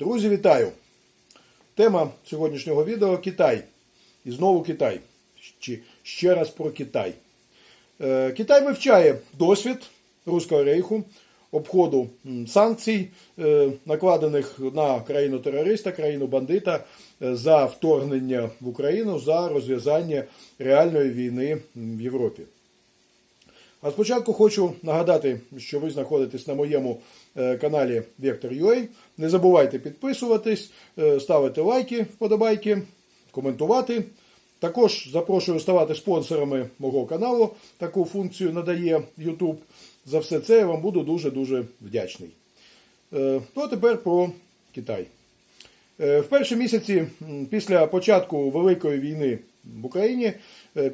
Друзі, вітаю! Тема сьогоднішнього відео Китай. І знову Китай. Чи ще раз про Китай. Е, Китай вивчає досвід Руського рейху, обходу санкцій, е, накладених на країну терориста, країну бандита е, за вторгнення в Україну, за розв'язання реальної війни в Європі. А спочатку хочу нагадати, що ви знаходитесь на моєму е, каналі Vector.ua. Не забувайте підписуватись, е, ставити лайки, вподобайки, коментувати. Також запрошую ставати спонсорами мого каналу. Таку функцію надає YouTube. За все це я вам буду дуже-дуже вдячний. Е, Ну а тепер про Китай. В перші місяці після початку Великої війни в Україні,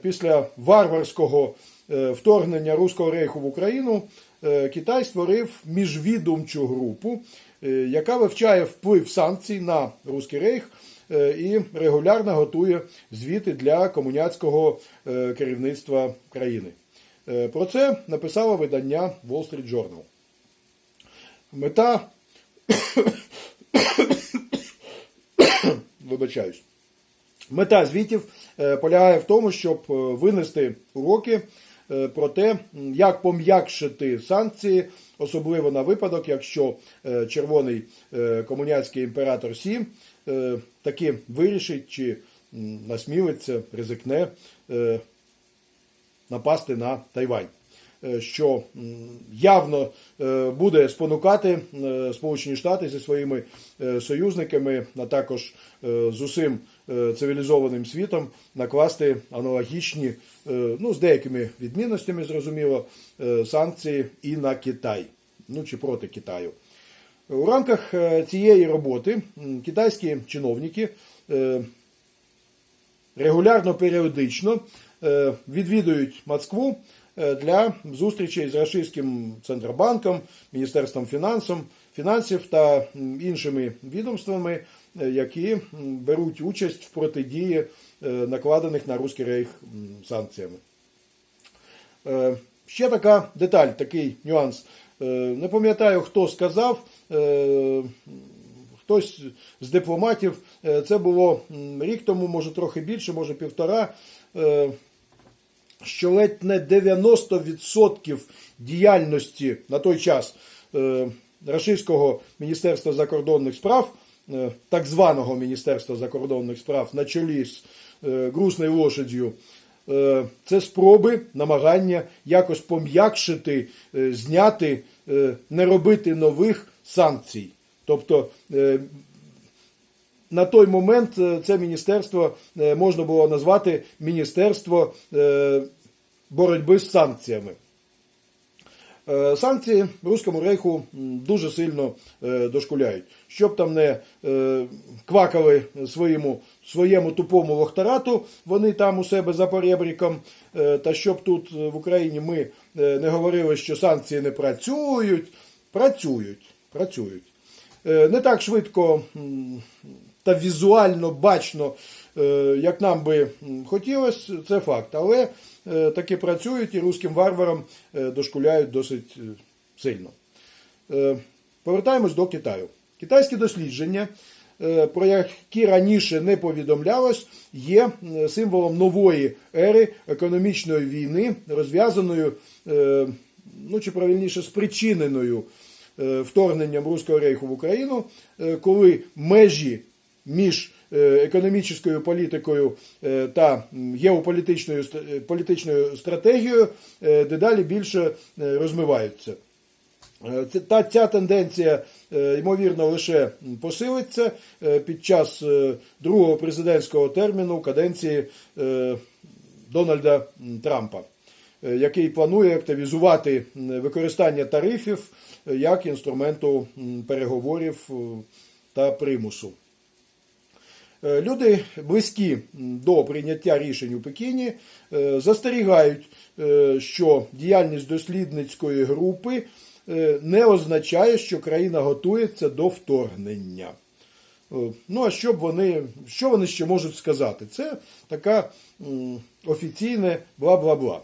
після варварського вторгнення Руського рейху в Україну, е, Китай створив міжвідомчу групу, е, яка вивчає вплив санкцій на Руський рейх е, і регулярно готує звіти для комуняцького е, керівництва країни. Е, Про це написало видання Wall Street Journal. Мета вибачаюсь. Мета звітів е, полягає в тому, щоб е, винести уроки е, про те, як пом'якшити санкції, особливо на випадок, якщо е, червоний е, комуняцький імператор Сі е, таки вирішить чи насмілиться, ризикне е, напасти на Тайвань. Е, Що явно е, буде спонукати е, Сполучені Штати зі своїми е, союзниками, а також е, з усім е, цивілізованим світом накласти аналогічні, е, ну з деякими відмінностями, зрозуміло, е, санкції і на Китай, ну чи проти Китаю. У рамках е, цієї роботи китайські чиновники е, регулярно періодично е, відвідують Москву е, для зустрічей з Рашистським центробанком, Міністерством фінансів, та іншими відомствами, е, які беруть участь в протидії е, накладених на Руський рейх санкціями. Е, Ще така деталь, такий нюанс. Е, Не пам'ятаю, хто сказав, хтось з дипломатів, це було рік тому, може трохи більше, може півтора, що ледь не 90% діяльності на той час Рашистського Міністерства закордонних справ, так званого Міністерства закордонних справ на чолі з е, грусною Е, це спроби, намагання якось пом'якшити, е, зняти, е, не робити нових санкцій. Тобто е, на той момент е, це міністерство е, можна було назвати Міністерство е, боротьби з санкціями. Е, Санкції Руському рейху дуже сильно е, дошкуляють. Щоб там не е, квакали своєму, своєму тупому лохтарату, вони там у себе за поребріком, та щоб тут в Україні ми не говорили, що санкції не працюють, працюють, працюють. Не так швидко та візуально бачно, як нам би хотілося, це факт. Але е, таки працюють і руським варварам е, дошкуляють досить е, сильно. Е, Повертаємось до Китаю. Китайські дослідження, е, про які раніше не повідомлялось, є е, символом нової ери економічної війни, розв'язаною, е, ну чи правильніше, спричиненою е, вторгненням Руського рейху в Україну, е, коли межі між е, економічною політикою е, та геополітичною е, політичною стратегією е, дедалі більше е, розмиваються. Е, Та ця тенденція, е, ймовірно, лише посилиться е, під час е, другого президентського терміну каденції е, Дональда Трампа, е, який планує активізувати використання тарифів е, як інструменту переговорів е, та примусу. Е, Люди близькі до прийняття рішень у Пекіні е, застерігають, е, що діяльність дослідницької групи не означає, що країна готується до вторгнення. Ну, а що б вони, що вони ще можуть сказати? Це така офіційне бла-бла-бла.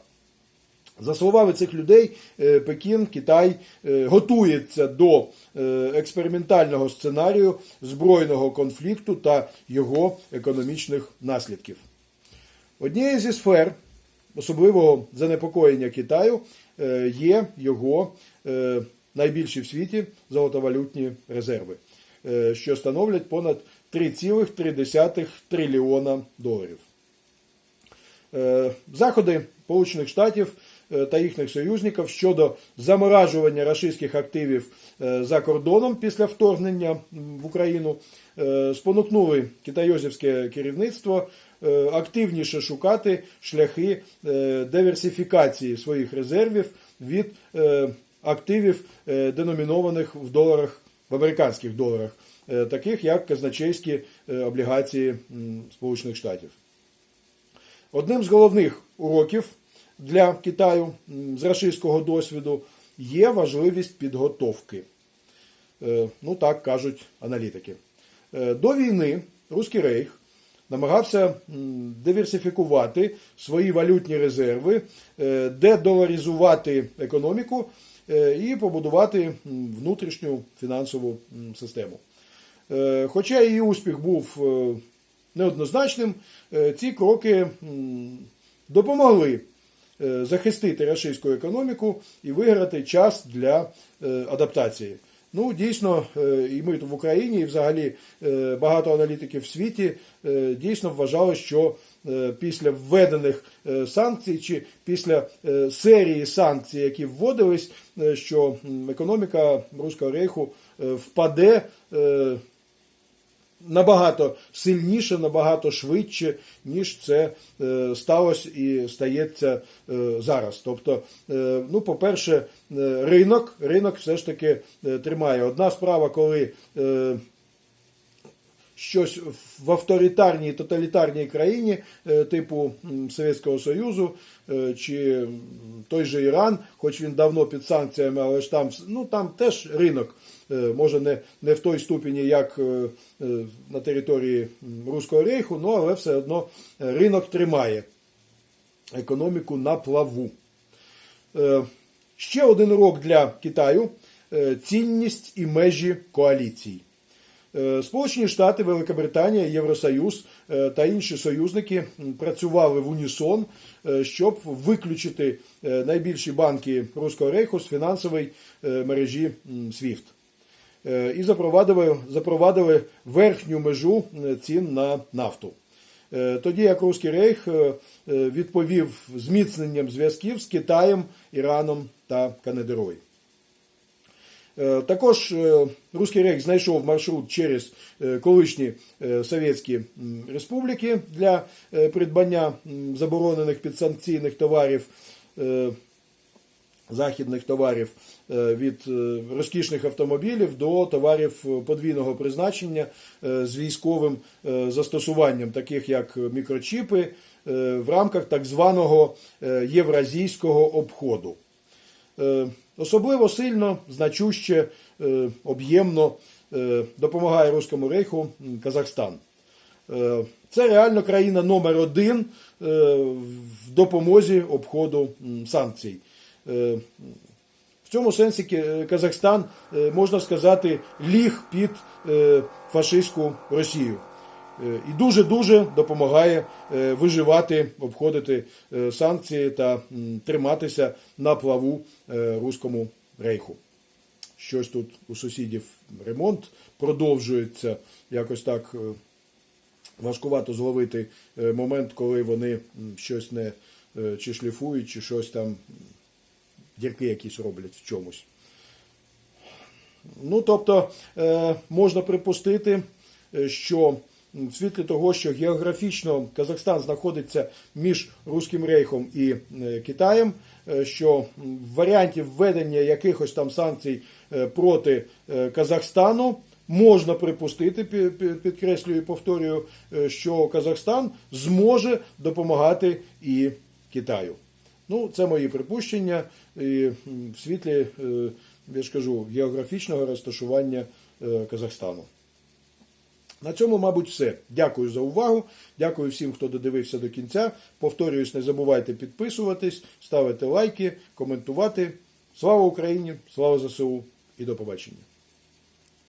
За словами цих людей, е, Пекін, Китай е, готується до е, експериментального сценарію збройного конфлікту та його економічних наслідків. Однією зі сфер особливого занепокоєння Китаю є його найбільші в світі золотовалютні резерви, що становлять понад 3,3 трильйона доларів. Заходи Сполучених Штатів та їхніх союзників щодо заморажування рашистських активів е, за кордоном після вторгнення в Україну е, спонукнули китайозівське керівництво е, активніше шукати шляхи е, диверсифікації своїх резервів від е, активів, е, деномінованих в доларах, в американських доларах, е, таких як казначейські е, облігації Сполучених Штатів. Одним з головних уроків для Китаю з рашистського досвіду є важливість підготовки. Е, Ну, так кажуть аналітики. Е, До війни Руський Рейх намагався диверсифікувати свої валютні резерви, е, дедоларизувати економіку і побудувати внутрішню фінансову систему. Хоча її успіх був неоднозначним, ці кроки допомогли захистити рашистську економіку і виграти час для е, адаптації. Ну, дійсно, е, і ми в Україні, і взагалі е, багато аналітиків в світі е, дійсно вважали, що е, після введених е, санкцій чи після е, серії санкцій, які вводились, е, що економіка Руського рейху е, впаде е, набагато сильніше, набагато швидше, ніж це е, сталося і стається е, зараз. Тобто, е, ну, по-перше, ринок, ринок все ж таки тримає. Одна справа, коли щось в авторитарній тоталітарній країні, е, типу Совєтського Союзу е, чи той же Іран, хоч він давно під санкціями, але ж там, ну, там теж ринок. Е, Може, не, не в той ступені, як на території Руського рейху, ну, але все одно ринок тримає економіку на плаву. Ще один урок для Китаю цінність і межі коаліцій. Е, Сполучені Штати, Велика Євросоюз е, та інші союзники працювали в унісон, е, щоб виключити найбільші банки Руського рейху з фінансової мережі SWIFT. І запровадили, запровадили верхню межу цін на нафту. Тоді як Руський Рейх відповів зміцненням зв'язків з Китаєм, Іраном та Канадерою. Е, Також е, Руський Рейх знайшов маршрут через е, колишні совєтські республіки для придбання заборонених підсанкційних товарів, західних товарів від розкішних автомобілів до товарів подвійного призначення з військовим застосуванням, таких як мікрочіпи, в рамках так званого євразійського обходу. Особливо сильно, значуще, е, об'ємно е, допомагає Руському рейху Казахстан. Е, Це реально країна номер один в допомозі обходу санкцій. В цьому сенсі Казахстан, можна сказати, ліг під фашистську Росію. Е, І дуже-дуже допомагає е, виживати, обходити е, санкції та триматися на плаву руському рейху. Щось тут у сусідів ремонт продовжується. Якось так важкувато зловити момент, коли вони щось не чи шліфують, чи щось там дірки якісь роблять в чомусь. Ну, тобто, можна припустити, що в світлі того, що географічно Казахстан знаходиться між Руським Рейхом і е, Китаєм, е, що варіантів введення якихось там санкцій е, проти Казахстану можна припустити, пі- пі- підкреслюю і повторюю, що Казахстан зможе допомагати і Китаю. Ну, це мої припущення і в світлі, я ж кажу, географічного розташування Казахстану. На цьому, мабуть, все. Дякую за увагу. Дякую всім, хто додивився до кінця. Повторююсь, не забувайте підписуватись, ставити лайки, коментувати. Слава Україні! Слава ЗСУ і до побачення!